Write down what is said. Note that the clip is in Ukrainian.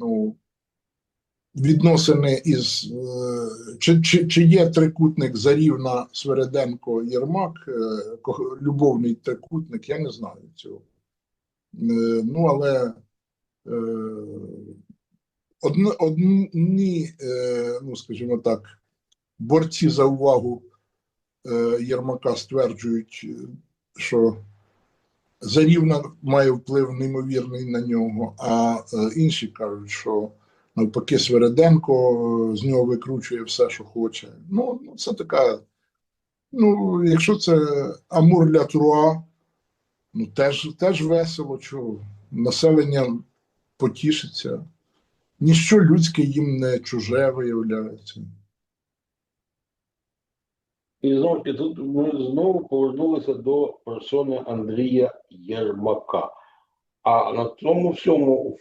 ну, відносини із е, чи, чи, чи є трикутник Зарівна Свереденко Єрмак, е, любовний трикутник, я не знаю цього. Е, Ну, але одні, одні ну, скажімо так, борці за увагу Єрмака стверджують, що Зарівна має вплив неймовірний на нього, а е, інші кажуть, що навпаки Свереденко е, з нього викручує все, що хоче. Ну, ну, це така. Ну, якщо це Амур ля Труа, ну теж, теж весело, чого населення потішиться. Ніщо людське їм не чуже виявляється. І знову тут ми знову повернулися до персони Андрія Єрмака. А на цьому всьому